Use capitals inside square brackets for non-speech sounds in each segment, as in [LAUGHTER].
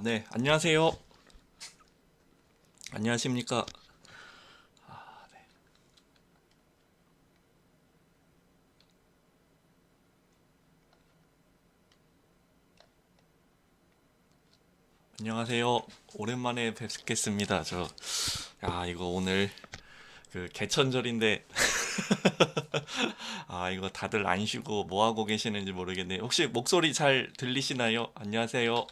아, 네. 안녕하세요. 안녕하십니까? 아, 네. 안녕하세요. 오랜만에 뵙겠습니다. 저, 야, 이거 오늘 그 개천절인데, [LAUGHS] 아, 이거 다들 안 쉬고 뭐 하고 계시는지 모르겠네요. 혹시 목소리 잘 들리시나요? 안녕하세요.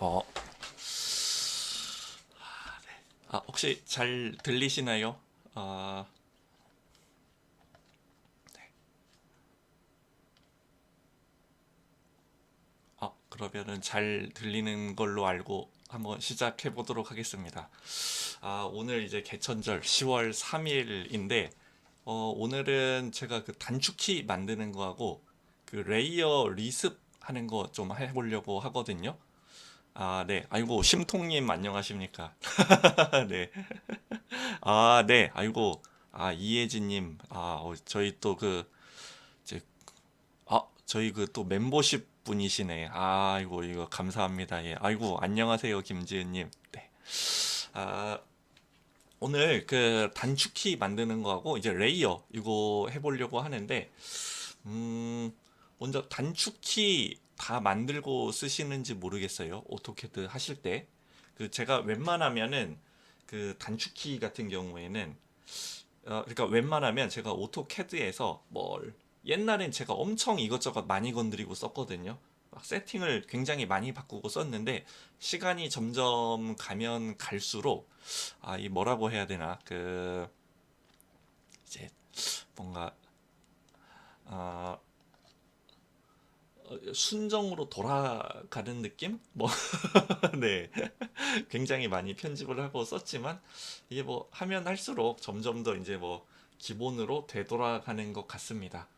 어, 아, 혹시 잘 들리시나요? 아, 아, 그러면은 잘 들리는 걸로 알고 한번 시작해 보도록 하겠습니다. 아, 오늘 이제 개천절 10월 3일인데, 어, 오늘은 제가 그 단축키 만드는 거하고 그 레이어 리습 하는 거 좀 해보려고 하거든요. 아, 네. 아이고, 심통님 안녕하십니까? [LAUGHS] 네. 아, 네. 아이고, 아, 이혜진님. 아, 어, 저희 또 그, 이제, 아, 저희 그 또 멤버십 분이시네. 아, 아이고, 이거 감사합니다. 예. 아이고, 안녕하세요, 김지은님. 네. 아, 오늘 그 단축키 만드는 거하고 이제 레이어 이거 해보려고 하는데, 음, 먼저 단축키 다 만들고 쓰시는지 모르겠어요. 오토캐드 하실 때. 그 제가 웬만하면은 그 단축키 같은 경우에는 어, 그러니까 웬만하면 제가 오토캐드에서 뭘 옛날엔 제가 엄청 이것저것 많이 건드리고 썼거든요. 막 세팅을 굉장히 많이 바꾸고 썼는데 시간이 점점 가면 갈수록 아, 이 뭐라고 해야 되나 그 이제 뭔가 아, 어, 순정으로 돌아가는 느낌? 뭐, [LAUGHS] 네. 굉장히 많이 편집을 하고 썼지만, 이게 뭐, 하면 할수록 점점 더 이제 뭐, 기본으로 되돌아가는 것 같습니다.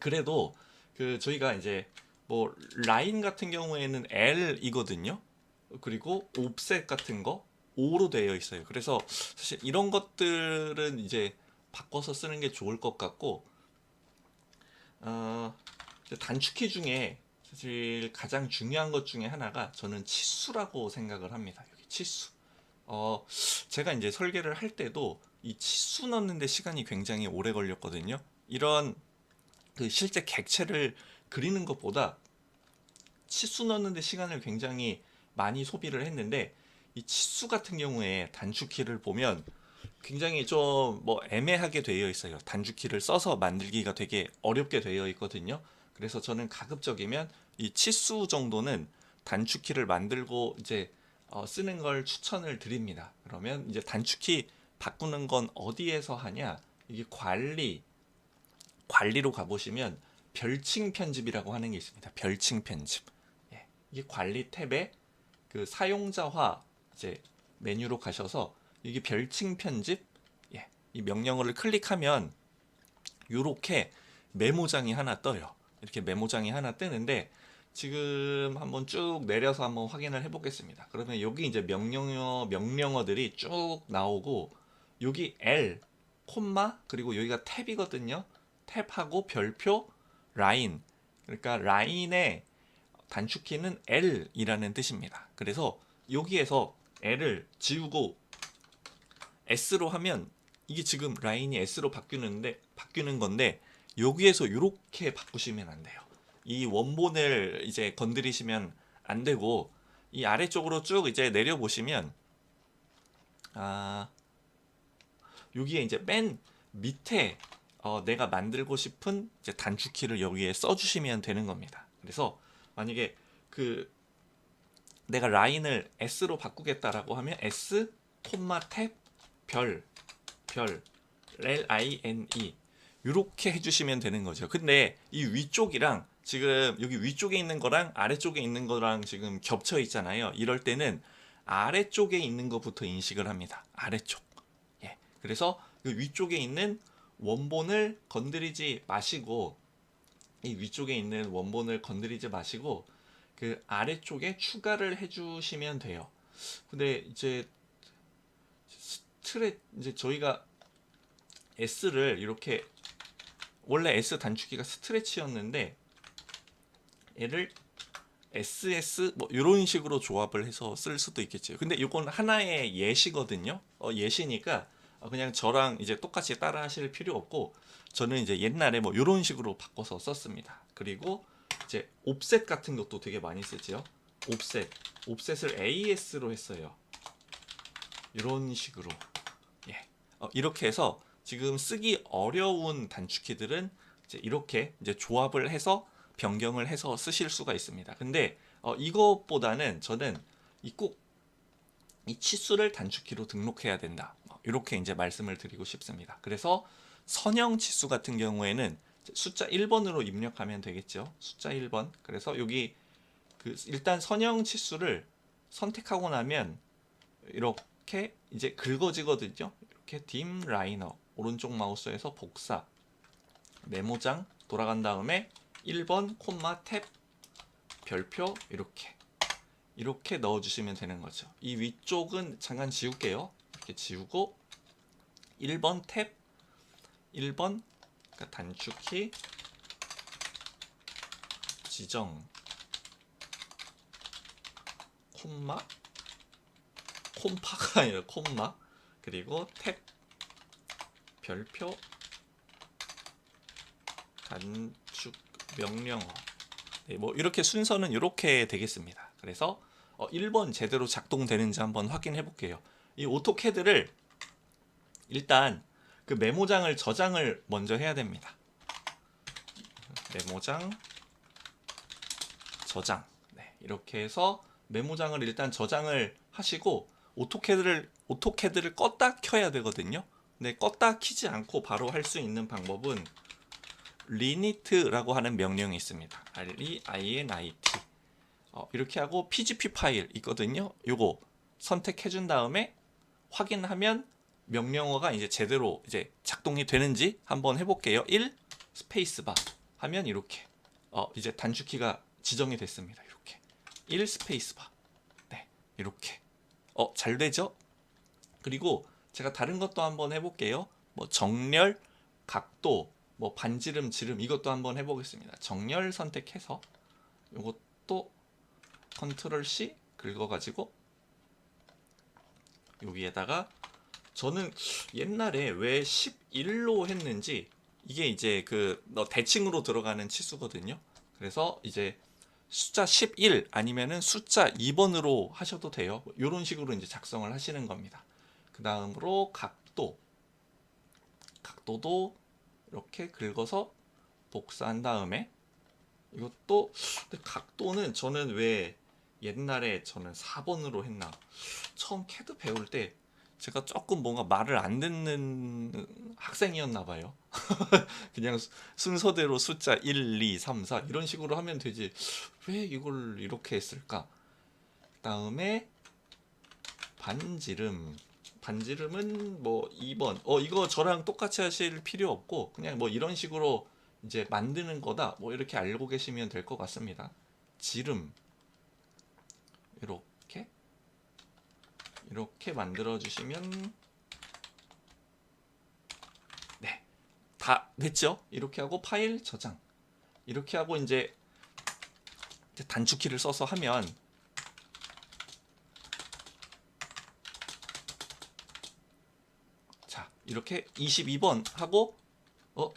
그래도, 그, 저희가 이제, 뭐, 라인 같은 경우에는 L이거든요. 그리고 옵셋 같은 거 O로 되어 있어요. 그래서 사실 이런 것들은 이제 바꿔서 쓰는 게 좋을 것 같고, 어, 단축키 중에 사실 가장 중요한 것 중에 하나가 저는 치수라고 생각을 합니다. 여기 치수. 어, 제가 이제 설계를 할 때도 이 치수 넣는데 시간이 굉장히 오래 걸렸거든요. 이런 그 실제 객체를 그리는 것보다 치수 넣는데 시간을 굉장히 많이 소비를 했는데 이 치수 같은 경우에 단축키를 보면 굉장히 좀 뭐 애매하게 되어 있어요. 단축키를 써서 만들기가 되게 어렵게 되어 있거든요. 그래서 저는 가급적이면 이 치수 정도는 단축키를 만들고 이제 어, 쓰는 걸 추천을 드립니다. 그러면 이제 단축키 바꾸는 건 어디에서 하냐? 이게 관리, 관리로 가보시면 별칭 편집이라고 하는 게 있습니다. 별칭 편집. 예, 이게 관리 탭에 그 사용자화 이제 메뉴로 가셔서 이게 별칭 편집, 예, 이 명령어를 클릭하면 요렇게 메모장이 하나 떠요. 이렇게 메모장이 하나 뜨는데 지금 한번 쭉 내려서 한번 확인을 해 보겠습니다. 그러면 여기 이제 명령어 명령어들이 쭉 나오고 여기 L 콤마 그리고 여기가 탭이거든요. 탭하고 별표 라인 그러니까 라인의 단축키는 L이라는 뜻입니다. 그래서 여기에서 L을 지우고 S로 하면 이게 지금 라인이 S로 바뀌는데 바뀌는 건데 여기에서 이렇게 바꾸시면 안 돼요. 이 원본을 이제 건드리시면 안 되고 이 아래쪽으로 쭉 이제 내려 보시면 아 여기에 이제 맨 밑에 어, 내가 만들고 싶은 이제 단축키를 여기에 써주시면 되는 겁니다. 그래서 만약에 그 내가 라인을 S로 바꾸겠다라고 하면 S 콤마 탭 별 별 L I N E 이렇게 해주시면 되는 거죠. 근데 이 위쪽이랑 지금 여기 위쪽에 있는 거랑 아래쪽에 있는 거랑 지금 겹쳐 있잖아요. 이럴 때는 아래쪽에 있는 것부터 인식을 합니다. 아래쪽. 예. 그래서 그 위쪽에 있는 원본을 건드리지 마시고 이 위쪽에 있는 원본을 건드리지 마시고 그 아래쪽에 추가를 해주시면 돼요. 근데 이제 스트레 이제 저희가 S를 이렇게 원래 S 단축키가 스트레치였는데 얘를 SS 뭐 이런 식으로 조합을 해서 쓸 수도 있겠죠. 근데 이건 하나의 예시거든요. 어, 예시니까 어, 그냥 저랑 이제 똑같이 따라 하실 필요 없고 저는 이제 옛날에 뭐 이런 식으로 바꿔서 썼습니다. 그리고 이제 옵셋 같은 것도 되게 많이 쓰지요. 옵셋. 옵셋을 AS로 했어요. 이런 식으로. 예. 어, 이렇게 해서 지금 쓰기 어려운 단축키들은 이제 이렇게 이제 조합을 해서 변경을 해서 쓰실 수가 있습니다. 근데 어, 이것보다는 저는 이 꼭 이 치수를 단축키로 등록해야 된다. 어, 이렇게 이제 말씀을 드리고 싶습니다. 그래서 선형 치수 같은 경우에는 숫자 1번으로 입력하면 되겠죠. 숫자 1번. 그래서 여기 그 일단 선형 치수를 선택하고 나면 이렇게 이제 긁어지거든요. 이렇게 딤 라이너 오른쪽 마우스에서 복사. 메모장 돌아간 다음에 1번 콤마 탭 별표 이렇게. 이렇게 넣어주시면 되는 거죠. 이 위쪽은 잠깐 지울게요. 이렇게 지우고 1번 탭 1번 그러니까 단축키 지정 콤마? 콤파가 아니라 콤마? 그리고 탭 별표 단축 명령어 네, 뭐 이렇게 순서는 이렇게 되겠습니다. 그래서 어, 1번 제대로 작동되는지 한번 확인해 볼게요. 이 오토캐드를 일단 그 메모장을 저장을 먼저 해야 됩니다. 메모장 저장 네, 이렇게 해서 메모장을 일단 저장을 하시고 오토캐드를 오토캐드를 껐다 켜야 되거든요. 근데 껐다 키지 않고 바로 할 수 있는 방법은 linit라고 하는 명령이 있습니다. R-E-I-N-I-T 어, 이렇게 하고 PGP 파일 있거든요. 요거 선택해 준 다음에 확인하면 명령어가 이제 제대로 이제 작동이 되는지 한번 해볼게요. 1 스페이스바 하면 이렇게 어, 이제 단축키가 지정이 됐습니다. 이렇게 1 스페이스바 네 이렇게 어 잘 되죠? 그리고 제가 다른 것도 한번 해볼게요. 뭐 정렬, 각도, 뭐 반지름, 지름 이것도 한번 해보겠습니다. 정렬 선택해서 이것도 컨트롤 C 긁어가지고 여기에다가 저는 옛날에 왜 11로 했는지 이게 이제 그 어, 대칭으로 들어가는 치수거든요. 그래서 이제 숫자 11 아니면은 숫자 2번으로 하셔도 돼요. 이런 식으로 이제 작성을 하시는 겁니다. 그 다음으로 각도 각도도 이렇게 긁어서 복사한 다음에 이것도 각도는 저는 왜 옛날에 저는 4번으로 했나 처음 캐드 배울 때 제가 조금 뭔가 말을 안 듣는 학생이었나 봐요. [LAUGHS] 그냥 수- 순서대로 숫자 1, 2, 3, 4 이런 식으로 하면 되지 왜 이걸 이렇게 했을까? 다음에 반지름 반지름은 뭐 2번. 어 이거 저랑 똑같이 하실 필요 없고 그냥 뭐 이런 식으로 이제 만드는 거다. 뭐 이렇게 알고 계시면 될 것 같습니다. 지름. 이렇게. 이렇게 만들어 주시면 네. 다 됐죠? 이렇게 하고 파일 저장. 이렇게 하고 이제 단축키를 써서 하면 자 이렇게 22번 하고 어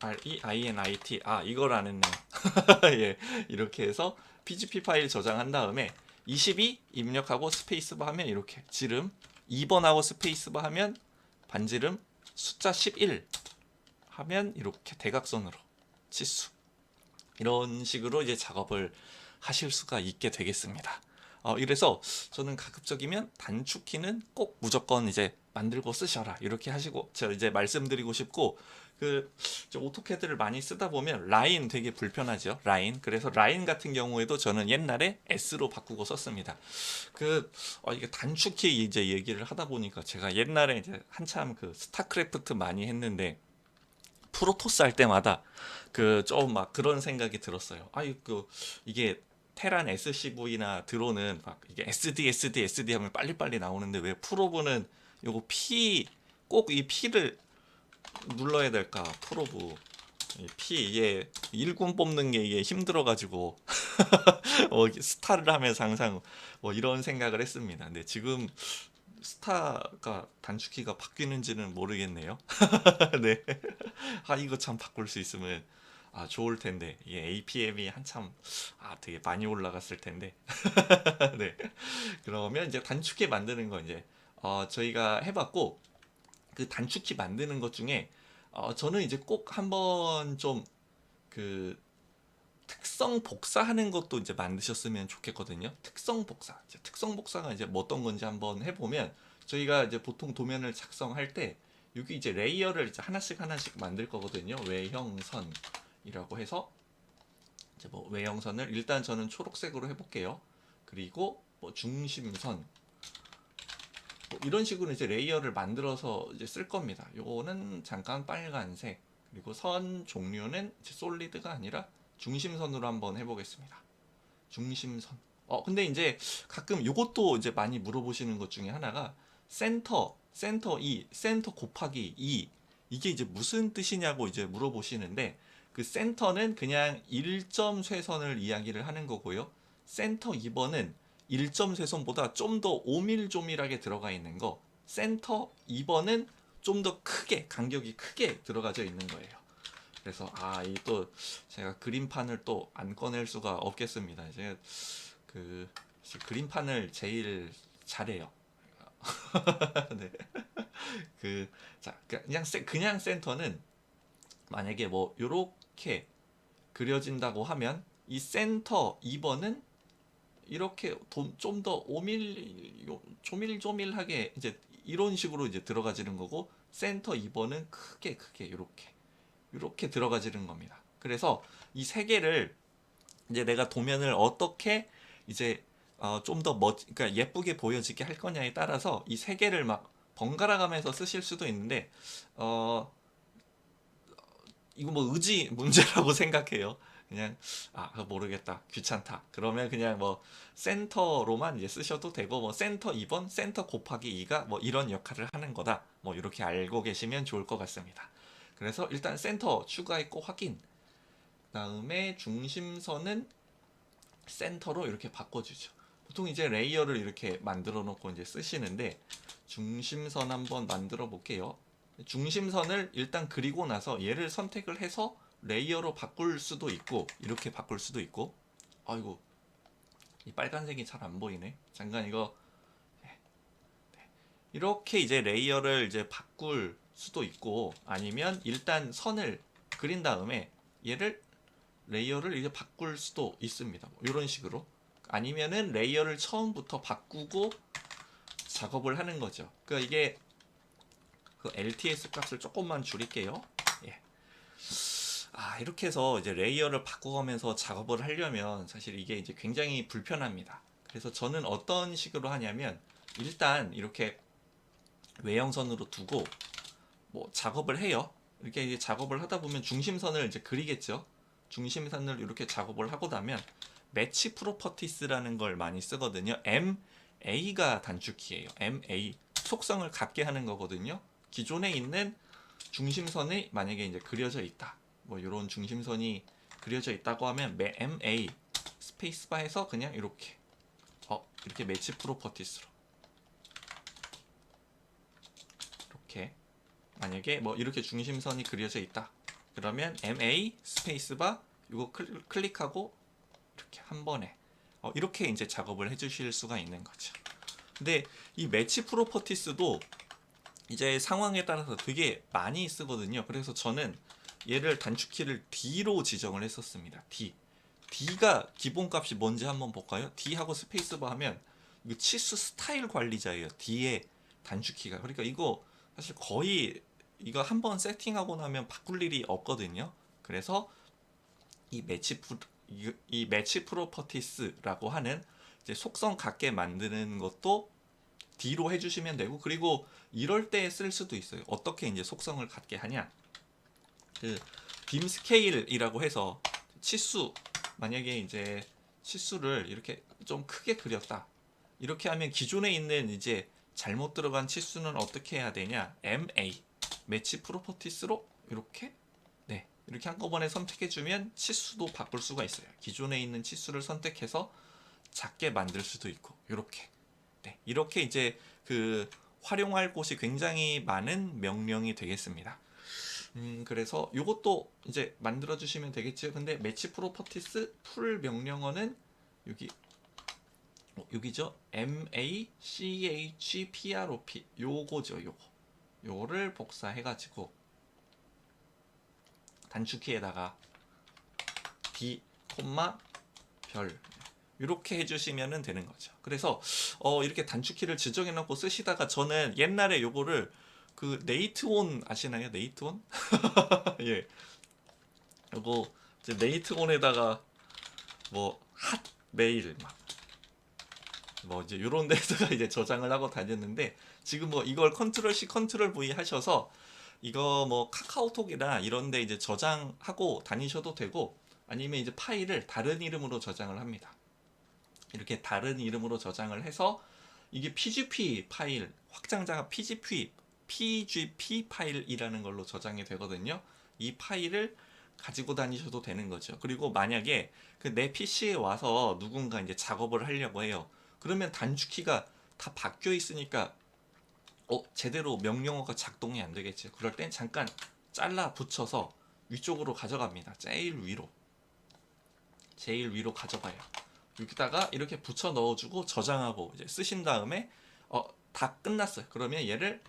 R E I N I T 아 이걸 안 했네 예 이렇게 해서 PGP 파일 저장한 다음에 22 입력하고 스페이스바 하면 이렇게 지름 2번하고 스페이스바 하면 반지름 숫자 11 하면 이렇게 대각선으로 치수 이런 식으로 이제 작업을 하실 수가 있게 되겠습니다. 어, 이래서 저는 가급적이면 단축키는 꼭 무조건 이제 만들고 쓰셔라. 이렇게 하시고 제가 이제 말씀드리고 싶고 그 오토캐드를 많이 쓰다 보면 라인 되게 불편하죠. 라인. 그래서 라인 같은 경우에도 저는 옛날에 S로 바꾸고 썼습니다. 그 어, 이게 단축키 이제 얘기를 하다 보니까 제가 옛날에 이제 한참 그 스타크래프트 많이 했는데 프로토스 할 때마다 그 좀 막 그런 생각이 들었어요. 아이 그 이게 테란 SCV나 드론은 막 이게 SD SD SD 하면 빨리빨리 나오는데 왜 프로브는 요거 P 꼭 이 P를 눌러야 될까? 프로브 이 P 이게 일군 뽑는 게 이게 힘들어가지고 [LAUGHS] 어, 스타를 하면서 항상 뭐 이런 생각을 했습니다. 근데 지금 스타가 단축키가 바뀌는지는 모르겠네요. [LAUGHS] 네. 아 이거 참 바꿀 수 있으면 아 좋을 텐데 이게 APM이 한참 아 되게 많이 올라갔을 텐데. [LAUGHS] 네. 그러면 이제 단축키 만드는 거 이제 어, 저희가 해봤고 그 단축키 만드는 것 중에 어, 저는 이제 꼭 한번 좀 그 특성 복사하는 것도 이제 만드셨으면 좋겠거든요. 특성 복사. 이제 특성 복사가 이제 뭐 어떤 건지 한번 해보면 저희가 이제 보통 도면을 작성할 때 여기 이제 레이어를 이제 하나씩 하나씩 만들 거거든요. 외형선이라고 해서 이제 뭐 외형선을 일단 저는 초록색으로 해볼게요. 그리고 뭐 중심선 뭐 이런 식으로 이제 레이어를 만들어서 이제 쓸 겁니다. 요거는 잠깐 빨간색 그리고 선 종류는 솔리드가 아니라 중심선으로 한번 해보겠습니다. 중심선. 어 근데 이제 가끔 요것도 이제 많이 물어보시는 것 중에 하나가 센터 센터 2 센터 곱하기 2 이게 이제 무슨 뜻이냐고 이제 물어보시는데 그 센터는 그냥 1점 쇄선을 이야기를 하는 거고요. 센터 2번은 1점 쇄선보다 좀 더 오밀조밀하게 들어가 있는 거. 센터 2번은 좀 더 크게 간격이 크게 들어가져 있는 거예요. 그래서 아 이 또 제가 그림판을 또 안 꺼낼 수가 없겠습니다. 제가 그 그림판을 제일 잘해요. [LAUGHS] 네. 그, 자, 그냥, 센- 그냥 센터는 만약에 뭐, 요렇게 그려진다고 하면, 이 센터 2번은 이렇게 좀 더 오밀, 요- 조밀조밀하게 이제 이런 식으로 이제 들어가지는 거고, 센터 2번은 크게 크게 요렇게, 요렇게 들어가지는 겁니다. 그래서 이 세 개를 이제 내가 도면을 어떻게 이제 어, 좀 더 멋, 그러니까 예쁘게 보여지게 할 거냐에 따라서 이 세 개를 막 번갈아 가면서 쓰실 수도 있는데, 어, 이거 뭐 의지 문제라고 [LAUGHS] 생각해요. 그냥, 아, 모르겠다. 귀찮다. 그러면 그냥 뭐 센터로만 이제 쓰셔도 되고, 뭐 센터 2번, 센터 곱하기 2가 뭐 이런 역할을 하는 거다. 뭐 이렇게 알고 계시면 좋을 것 같습니다. 그래서 일단 센터 추가했고 확인. 다음에 중심선은 센터로 이렇게 바꿔주죠. 보통 이제 레이어를 이렇게 만들어 놓고 이제 쓰시는데 중심선 한번 만들어 볼게요. 중심선을 일단 그리고 나서 얘를 선택을 해서 레이어로 바꿀 수도 있고 이렇게 바꿀 수도 있고 아이고 이 빨간색이 잘 안 보이네. 잠깐 이거 네. 네. 이렇게 이제 레이어를 이제 바꿀 수도 있고 아니면 일단 선을 그린 다음에 얘를 레이어를 이제 바꿀 수도 있습니다. 뭐 이런 식으로 아니면은 레이어를 처음부터 바꾸고 작업을 하는 거죠. 그러니까 이게 그 LTS 값을 조금만 줄일게요. 예. 아 이렇게 해서 이제 레이어를 바꿔가면서 작업을 하려면 사실 이게 이제 굉장히 불편합니다. 그래서 저는 어떤 식으로 하냐면 일단 이렇게 외형선으로 두고 뭐 작업을 해요. 이렇게 이제 작업을 하다 보면 중심선을 이제 그리겠죠. 중심선을 이렇게 작업을 하고 나면 매치 프로퍼티스라는 걸 많이 쓰거든요. MA가 단축키예요. MA 속성을 갖게 하는 거거든요. 기존에 있는 중심선이 만약에 이제 그려져 있다. 뭐 이런 중심선이 그려져 있다고 하면 매- MA 스페이스바에서 그냥 이렇게 어 이렇게 매치 프로퍼티스로 이렇게 만약에 뭐 이렇게 중심선이 그려져 있다. 그러면 MA 스페이스바 이거 클- 클릭하고 이렇게 한 번에 어, 이렇게 이제 작업을 해주실 수가 있는 거죠. 근데 이 매치 프로퍼티스도 이제 상황에 따라서 되게 많이 쓰거든요. 그래서 저는 얘를 단축키를 D로 지정을 했었습니다. D. D가 기본값이 뭔지 한번 볼까요? D하고 스페이스바 하면 이거 치수 스타일 관리자예요. D의 단축키가. 그러니까 이거 사실 거의 이거 한번 세팅하고 나면 바꿀 일이 없거든요. 그래서 이 매치 이, 이 매치 프로퍼티스라고 하는 속성 갖게 만드는 것도 D로 해주시면 되고 그리고 이럴 때 쓸 수도 있어요. 어떻게 이제 속성을 갖게 하냐? 그 빔 스케일이라고 해서 치수 만약에 이제 치수를 이렇게 좀 크게 그렸다. 이렇게 하면 기존에 있는 이제 잘못 들어간 치수는 어떻게 해야 되냐? MA 매치 프로퍼티스로 이렇게 네 이렇게 한꺼번에 선택해 주면 치수도 바꿀 수가 있어요. 기존에 있는 치수를 선택해서 작게 만들 수도 있고 이렇게 네 이렇게 이제 그 활용할 곳이 굉장히 많은 명령이 되겠습니다. 음 그래서 이것도 이제 만들어 주시면 되겠죠. 근데 매치 프로퍼티스 풀 명령어는 여기 어, 여기죠. M A C H P R O P 요거죠. 요거 요거를 복사해 가지고 단축키에다가 D 별 이렇게 해주시면 되는 거죠. 그래서 어, 이렇게 단축키를 지정해 놓고 쓰시다가 저는 옛날에 요거를 그 네이트온 아시나요? 네이트온? [LAUGHS] 예. 요거 이제 네이트온에다가 뭐 핫 메일 막 뭐 이제 요런 데다가 이제 저장을 하고 다녔는데 지금 뭐 이걸 컨트롤 C 컨트롤 V 하셔서 이거 뭐 카카오톡이나 이런 데 이제 저장하고 다니셔도 되고 아니면 이제 파일을 다른 이름으로 저장을 합니다. 이렇게 다른 이름으로 저장을 해서 이게 PGP 파일 확장자가 PGP PGP 파일이라는 걸로 저장이 되거든요. 이 파일을 가지고 다니셔도 되는 거죠. 그리고 만약에 그 내 PC에 와서 누군가 이제 작업을 하려고 해요. 그러면 단축키가 다 바뀌어 있으니까 어 제대로 명령어가 작동이 안 되겠지. 그럴 땐 잠깐 잘라 붙여서 위쪽으로 가져갑니다. 제일 위로 제일 위로 가져가요. 여기다가 이렇게 붙여 넣어주고 저장하고 이제 쓰신 다음에 어 다 끝났어요. 그러면 얘를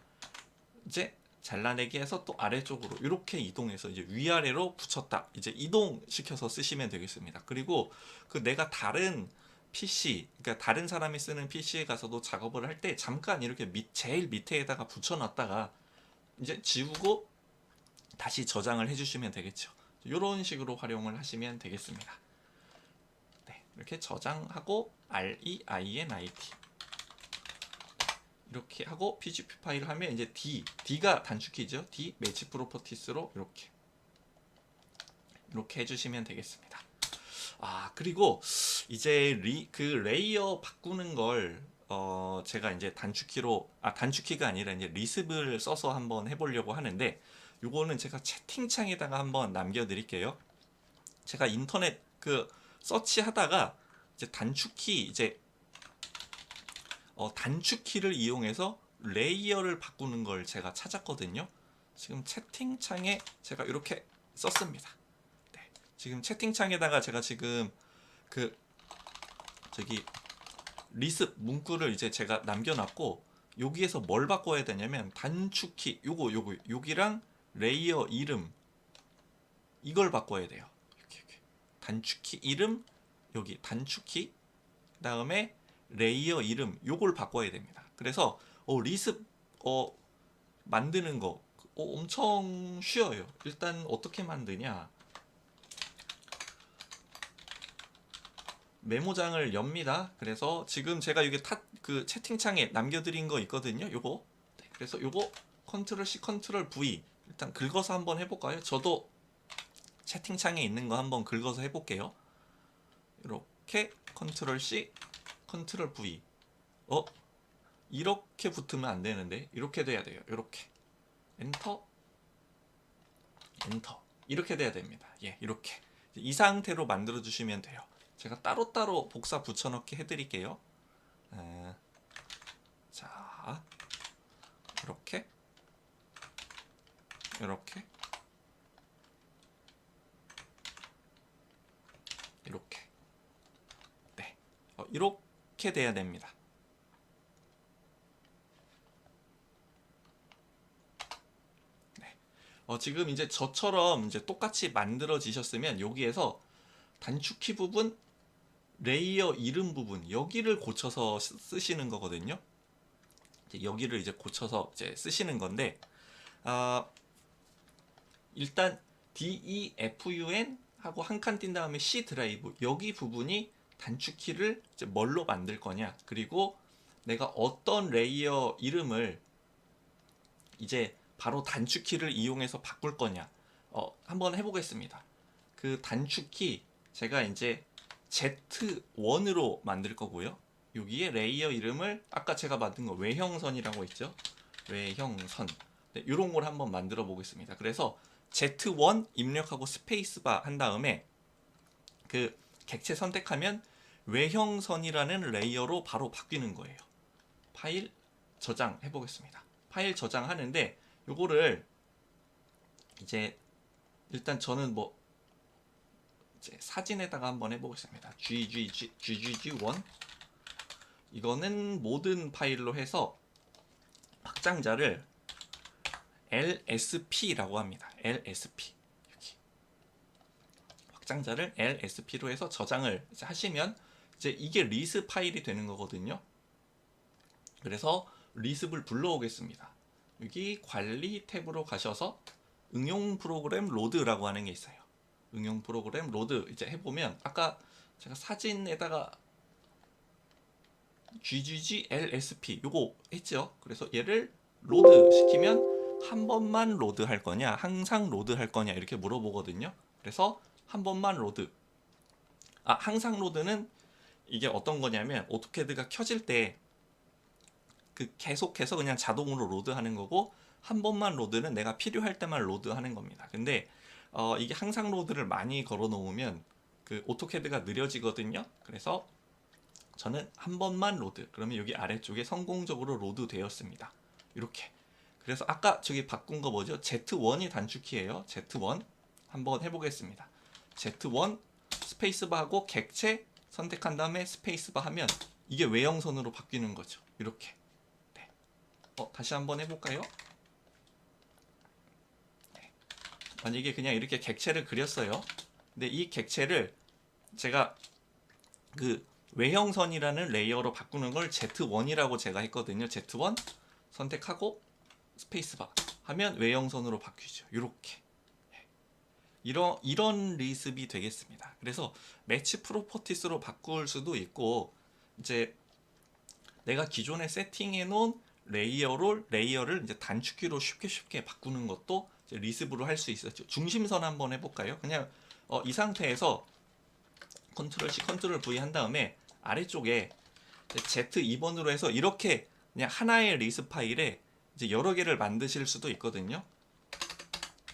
이제 잘라내기 해서 또 아래쪽으로 이렇게 이동해서 이제 위아래로 붙였다. 이제 이동시켜서 쓰시면 되겠습니다. 그리고 그 내가 다른 PC, 그러니까 다른 사람이 쓰는 PC에 가서도 작업을 할 때 잠깐 이렇게 밑, 제일 밑에다가 붙여놨다가 이제 지우고 다시 저장을 해주시면 되겠죠. 이런 식으로 활용을 하시면 되겠습니다. 네, 이렇게 저장하고 R E I N I T 이렇게 하고 PGP 파일 하면 이제 D, D가 단축키죠. D 매치 프로퍼티스로 이렇게 이렇게 해주시면 되겠습니다. 아 그리고 이제 리, 그 레이어 바꾸는 걸 어, 제가 이제 단축키로 아 단축키가 아니라 이제 리습을 써서 한번 해보려고 하는데 요거는 제가 채팅창에다가 한번 남겨드릴게요. 제가 인터넷 그 서치하다가 이제 단축키 이제 어, 단축키를 이용해서 레이어를 바꾸는 걸 제가 찾았거든요. 지금 채팅창에 제가 이렇게 썼습니다. 네, 지금 채팅창에다가 제가 지금 그 저기 리습 문구를 이제 제가 남겨놨고 여기에서 뭘 바꿔야 되냐면 단축키 요거 요거 여기랑 레이어 이름 이걸 바꿔야 돼요. 이렇게, 이렇게. 단축키 이름 여기 단축키 그다음에 레이어 이름 요걸 바꿔야 됩니다. 그래서 어, 리습 어, 만드는 거 어, 엄청 쉬워요. 일단 어떻게 만드냐? 메모장을 엽니다. 그래서 지금 제가 여기 타, 그 채팅창에 남겨드린 거 있거든요. 요거. 네, 그래서 요거 컨트롤 C, 컨트롤 V 일단 긁어서 한번 해볼까요? 저도 채팅창에 있는 거 한번 긁어서 해볼게요. 이렇게 컨트롤 C, 컨트롤 V. 어? 이렇게 붙으면 안 되는데 이렇게 돼야 돼요. 이렇게 엔터, 엔터 이렇게 돼야 됩니다. 예, 이렇게 이 상태로 만들어 주시면 돼요. 제가 따로따로 복사 붙여넣기 해드릴게요. 에, 자, 이렇게, 이렇게, 이렇게. 네, 어, 이렇게 돼야 됩니다. 네. 어, 지금 이제 저처럼 이제 똑같이 만들어지셨으면 여기에서 단축키 부분 레이어 이름 부분 여기를 고쳐서 쓰- 쓰시는 거거든요. 이제 여기를 이제 고쳐서 이제 쓰시는 건데 아 일단 D E F U N 하고 한 칸 띈 다음에 C 드라이브 여기 부분이 단축키를 이제 뭘로 만들 거냐 그리고 내가 어떤 레이어 이름을 이제 바로 단축키를 이용해서 바꿀 거냐 어 한번 해보겠습니다. 그 단축키 제가 이제 Z1으로 만들 거고요. 여기에 레이어 이름을 아까 제가 만든 거 외형선이라고 했죠. 외형선. 네, 이런 걸 한번 만들어 보겠습니다. 그래서 Z1 입력하고 스페이스바 한 다음에 그 객체 선택하면 외형선이라는 레이어로 바로 바뀌는 거예요. 파일 저장 해 보겠습니다. 파일 저장하는데 요거를 이제 일단 저는 뭐 사진에다가 한번 해보겠습니다. GGG, GGG1 이거는 모든 파일로 해서 확장자를 LSP라고 합니다. LSP 여기 확장자를 LSP로 해서 저장을 하시면 이제 이게 리스 파일이 되는 거거든요. 그래서 리습을 불러오겠습니다. 여기 관리 탭으로 가셔서 응용 프로그램 로드라고 하는 게 있어요. 응용 프로그램 로드 이제 해보면 아까 제가 사진에다가 GGG LSP 요거 했죠. 그래서 얘를 로드 시키면 한 번만 로드 할 거냐, 항상 로드 할 거냐 이렇게 물어보거든요. 그래서 한 번만 로드. 아, 항상 로드는 이게 어떤 거냐면 오토캐드가 켜질 때 그 계속해서 그냥 자동으로 로드하는 거고 한 번만 로드는 내가 필요할 때만 로드하는 겁니다. 근데 어, 이게 항상 로드를 많이 걸어 놓으면 그 오토캐드가 느려지거든요. 그래서 저는 한 번만 로드. 그러면 여기 아래쪽에 성공적으로 로드 되었습니다. 이렇게. 그래서 아까 저기 바꾼 거 뭐죠? Z1이 단축키예요. Z1 한번 해보겠습니다. Z1 스페이스바 하고 객체 선택한 다음에 스페이스바 하면 이게 외형선으로 바뀌는 거죠. 이렇게. 네. 어, 다시 한번 해볼까요? 네. 만약에 그냥 이렇게 객체를 그렸어요. 근데 이 객체를 제가 그 외형선이라는 레이어로 바꾸는 걸 Z1이라고 제가 했거든요. Z1 선택하고 스페이스바 하면 외형선으로 바뀌죠. 이렇게 이런 이런 리습이 되겠습니다. 그래서 매치 프로퍼티스로 바꿀 수도 있고 이제 내가 기존에 세팅해 놓은 레이어를 레이어를 이제 단축키로 쉽게 쉽게 바꾸는 것도 리습으로 할 수 있었죠. 중심선 한번 해볼까요? 그냥 어, 이 상태에서 컨트롤 C, 컨트롤 V 한 다음에 아래쪽에 Z2번으로 해서 이렇게 그냥 하나의 리스 파일에 이제 여러 개를 만드실 수도 있거든요.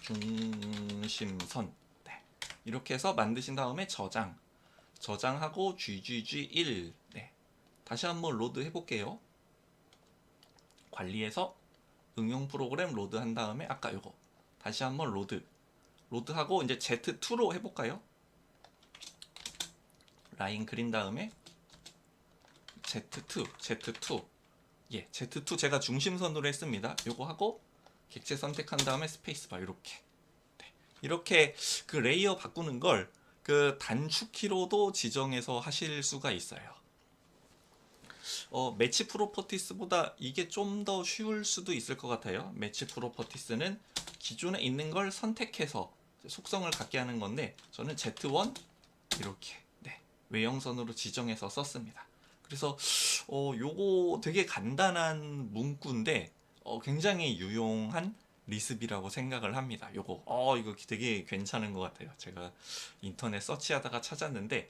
중심선 네. 이렇게 해서 만드신 다음에 저장 저장하고 GGG1 네. 다시 한번 로드 해볼게요. 관리해서 응용 프로그램 로드 한 다음에 아까 요거 다시 한번 로드 로드하고 이제 Z2로 해볼까요? 라인 그린 다음에 Z2, Z2. 예, Z2 제가 중심선으로 했습니다. 요거 하고 객체 선택한 다음에 스페이스바 이렇게. 네. 이렇게 그 레이어 바꾸는 걸 그 단축키로도 지정해서 하실 수가 있어요. 어, 매치 프로퍼티스보다 이게 좀 더 쉬울 수도 있을 것 같아요. 매치 프로퍼티스는 기존에 있는 걸 선택해서 속성을 갖게 하는 건데 저는 Z1 이렇게 네, 외형선으로 지정해서 썼습니다. 그래서 어 요거 되게 간단한 문구인데 어 굉장히 유용한 리습이라고 생각을 합니다. 요거 어 이거 되게 괜찮은 것 같아요. 제가 인터넷 서치하다가 찾았는데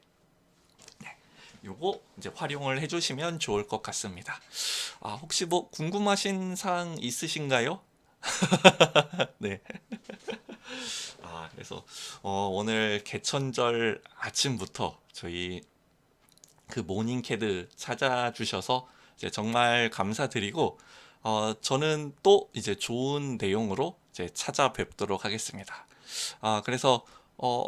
네, 요거 이제 활용을 해주시면 좋을 것 같습니다. 아 혹시 뭐 궁금하신 사항 있으신가요? [LAUGHS] 네. 아 그래서 어, 오늘 개천절 아침부터 저희 그 모닝캐드 찾아주셔서 정말 감사드리고 어, 저는 또 이제 좋은 내용으로 이제 찾아뵙도록 하겠습니다. 아 그래서 어,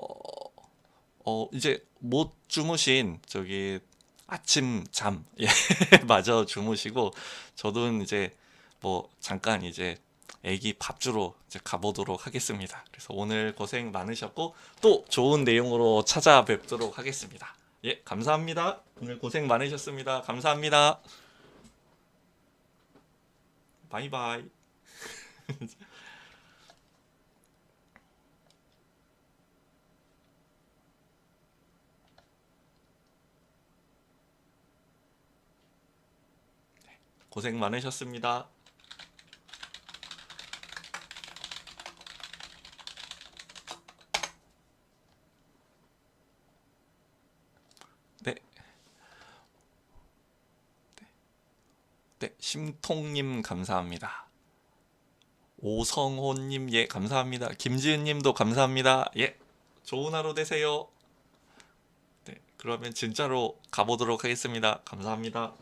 어 이제 못 주무신 저기 아침 잠 예, [LAUGHS] 마저 주무시고 저도 이제 뭐 잠깐 이제 애기 밥 주러 이제 가보도록 하겠습니다. 그래서 오늘 고생 많으셨고 또 좋은 내용으로 찾아뵙도록 하겠습니다. 예, 감사합니다. 오늘 고생 많으셨습니다. 감사합니다. 바이바이. [LAUGHS] 고생 많으셨습니다. 네. 네, 심통님 감사합니다. 오성호님 예 감사합니다. 김지은님도 감사합니다. 예 좋은 하루 되세요. 네 그러면 진짜로 가보도록 하겠습니다. 감사합니다.